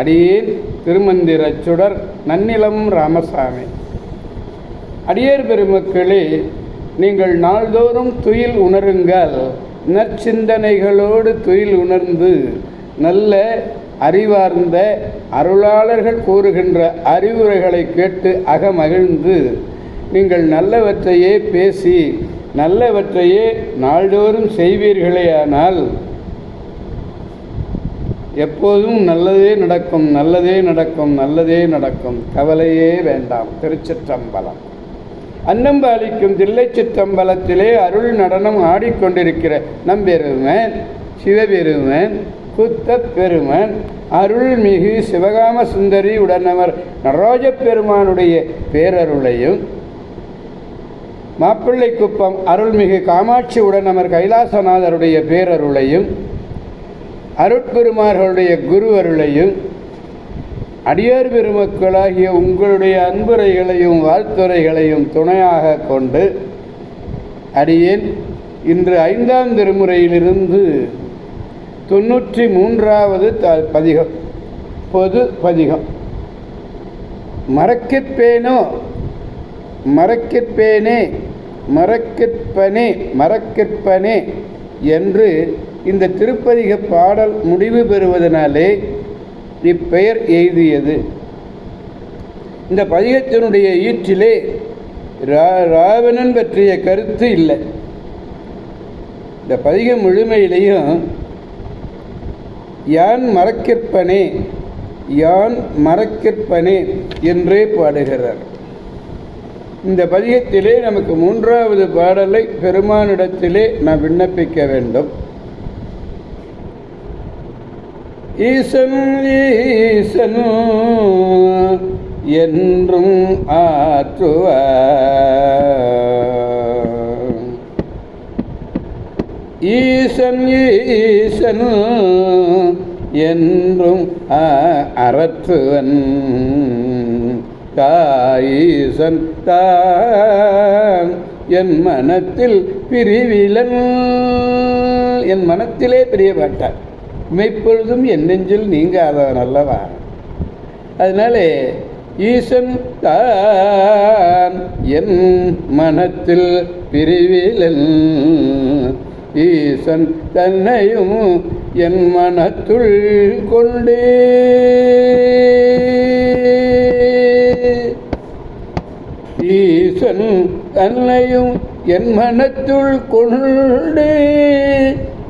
அடியேன் திருமந்திரச் சுடர் நன்னிலம் ராமசாமி. அடியேர் பெருமக்களே நீங்கள் நாள்தோறும் துயில் உணருங்கள். நற்சிந்தனைகளோடு துயில் உணர்ந்து நல்ல அறிவார்ந்த அருளாளர்கள் கூறுகின்ற அறிவுரைகளை கேட்டு அகமகிழ்ந்து நீங்கள் நல்லவற்றையே பேசி நல்லவற்றையே நாள்தோறும் செய்வீர்களேயானால் எப்போதும் நல்லதே நடக்கும் நல்லதே நடக்கும் நல்லதே நடக்கும். கவலையே வேண்டாம். திருச்சிற்றம்பலம். அன்னம்பாலிக்கும் தில்லை சிற்றம்பலத்திலே அருள் நடனம் ஆடிக்கொண்டிருக்கிற நம்பெருமன் சிவபெருமன் குத்த பெருமன் அருள்மிகு சிவகாம சுந்தரி உடனவர் நடராஜ பெருமானுடைய பேரருளையும் மாப்பிள்ளை குப்பம் அருள்மிகு காமாட்சி உடனவர் கைலாசநாதருடைய பேரருளையும் அருட்பெருமார்களுடைய குரு அருளையும் அடியார் பெருமக்களாகிய உங்களுடைய அன்புரைகளையும் வாழ்த்துறைகளையும் துணையாக கொண்டு அடியேன் இன்று ஐந்தாம் திருமுறையிலிருந்து தொண்ணூற்றி மூன்றாவது த பதிகம் பொது பதிகம். மறக்கிற்பேனோ? மறக்கிற்பேனே? மறக்கிற்பனே? மறக்கிற்பனே? என்று இந்த திருப்பதிக பாடல் முடிவு பெறுவதனாலே இப்பெயர் எய்தியது. இந்த பதிகத்தினுடைய ஈற்றிலே ரா ராவணன் பற்றிய கருத்து இல்லை. இந்த பதிகம் முழுமையிலையும் யான் மறக்கிற்பனே யான் மறக்கிற்பனே என்றே பாடுகிறார். இந்த பதிகத்திலே நமக்கு மூன்றாவது பாடலை பெருமானிடத்திலே நாம் விண்ணப்பிக்க வேண்டும். ஈசன் ஈசன் என்றும் ஆற்றுவ ஈசன் ஈசன் என்றும் அறற்றுவன் தாயீசன் தான் என் மனத்தில் பிரிவிலன். என் மனத்திலே பிரியப்பட்டார். மெய்ப்பொழுதும் என் நெஞ்சில் நீங்காதவன் அல்லவா? அதனால ஈசன் தான் என் மனத்தில் பிரிவிலன். ஈசன் தன்னையும் என் மனத்துள் கொண்டே. ஈசன் தன்னையும் என் மனத்துள் கொண்டு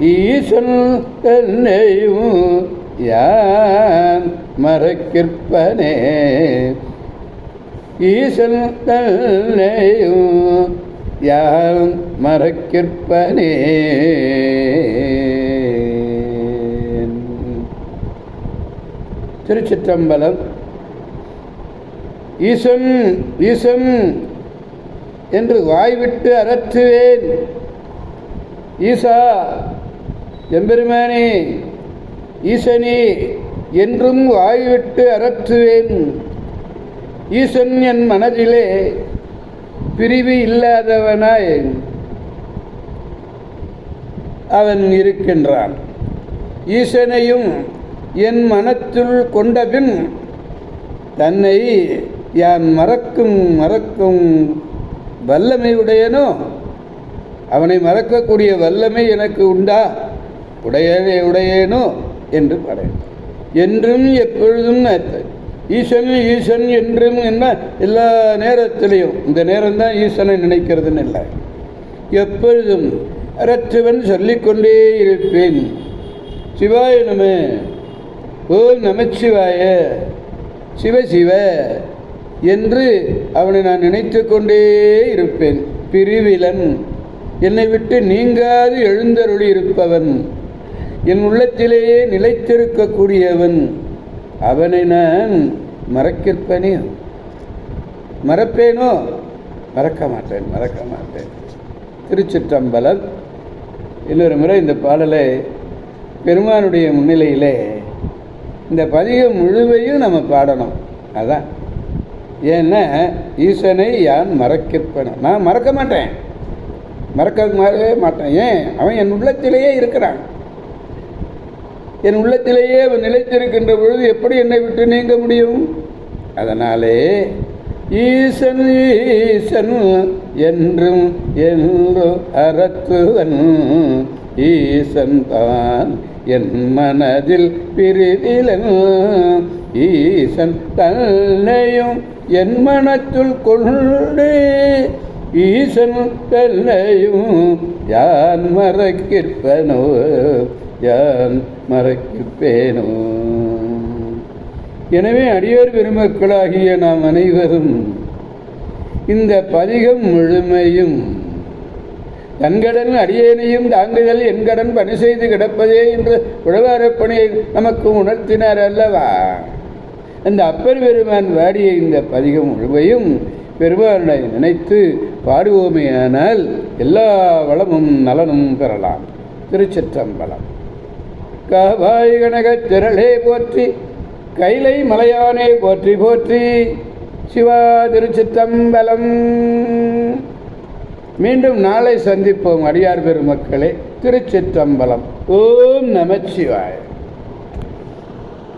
ஈசன் தன்னையும் யான் மறக்கிற்பனே. ஈசன் தன்னையும் யான் மறக்கிற்பனே. திருச்சிற்றம்பலம். ஈசன் ஈசன் என்று வாய்விட்டு அரற்றுவேன் ஈசா எம்பெருமானே ஈசனே என்றும் வாய்விட்டு அரற்றுவேன் ஈசன் என் மனதிலே பிரிவு இல்லாதவனாய் அவன் இருக்கின்றான். ஈசனையும் என் மனத்துள் கொண்டபின் தன்னை யான் மறக்கும் மறக்கும் வல்லமை உடையனோ அவனை மறக்கக்கூடிய வல்லமை எனக்கு உண்டா? உடையனே உடையேனோ? என்று பாடேன். என்றும் எப்பொழுதும் அர்த்தம். ஈசன் ஈசன் என்றும் என்ன எல்லா நேரத்திலையும். இந்த நேரம்தான் ஈசனை நினைக்கிறதுன்னு இல்லை. எப்பொழுதும் அரற்றுவன் சொல்லிக்கொண்டே இருப்பேன். சிவாய நம. ஓம் நமச்சிவாய. சிவ சிவ. என்று அவனை நான் நினைத்து கொண்டே இருப்பேன். பிரிவிலன் என்னை விட்டு நீங்காது எழுந்தருளி இருப்பவன். என் உள்ளத்திலேயே நிலைத்திருக்கக்கூடியவன். அவனை நான் மறக்கிற்பனே? மறப்பேனோ? மறக்க மாட்டேன் மறக்க மாட்டேன். திருச்சிற்றம்பலம். இன்னொரு முறை இந்த பாடலை பெருமானுடைய முன்னிலையிலே இந்த பதிகம் முழுவையும் நம்ம பாடணும். அதான். ஏன்னா ஈசனை யான் மறக்கப்பேன் நான் மறக்க மாட்டேன். மறக்கவே மாட்டேன். ஏன்? அவன் என் உள்ளத்திலேயே இருக்கிறான். என் உள்ளத்திலேயே அவன் நிலைத்திருக்கின்ற பொழுது எப்படி என்னை விட்டு நீங்க முடியும்? அதனாலே ஈசன் ஈசன் என்றும் என்று அறத்துவன். ஈசன் தான் என் மனதில் பிரிவிலன். ஈசன் தன்னையும் என் மனத்துள் கொண்டு. ஈசன் தன்னையும் யான் மறக்கிற்பனோ? யான் மறக்கிப்பேனோ எனவே அடியோர் பெருமக்களாகிய நாம் அனைவரும் இந்த பதிகம் முழுமையும் தன்கடன் அடியேனையும் தாங்குதல் என்கடன் பணி செய்து கிடப்பதே என்று உழவாரப்பணியை நமக்கு உணர்த்தினார் அல்லவா? அந்த அப்பர் பெருமான் வாடிய இந்த பதிகம் முழுவையும் பெருமானை நினைத்து பாடுவோமேயானால் எல்லா வளமும் நலனும் பெறலாம். திருச்சிற்றம்பலம். காவாய் கனகத் திரளே போற்றி கைலை மலையானே போற்றி போற்றி சிவா திருச்சிற்றம்பலம். மீண்டும் நாளை சந்திப்போம் அடியார் பெருமக்களே திருச்சிற்றம்பலம். ஓம் நமச்சிவாய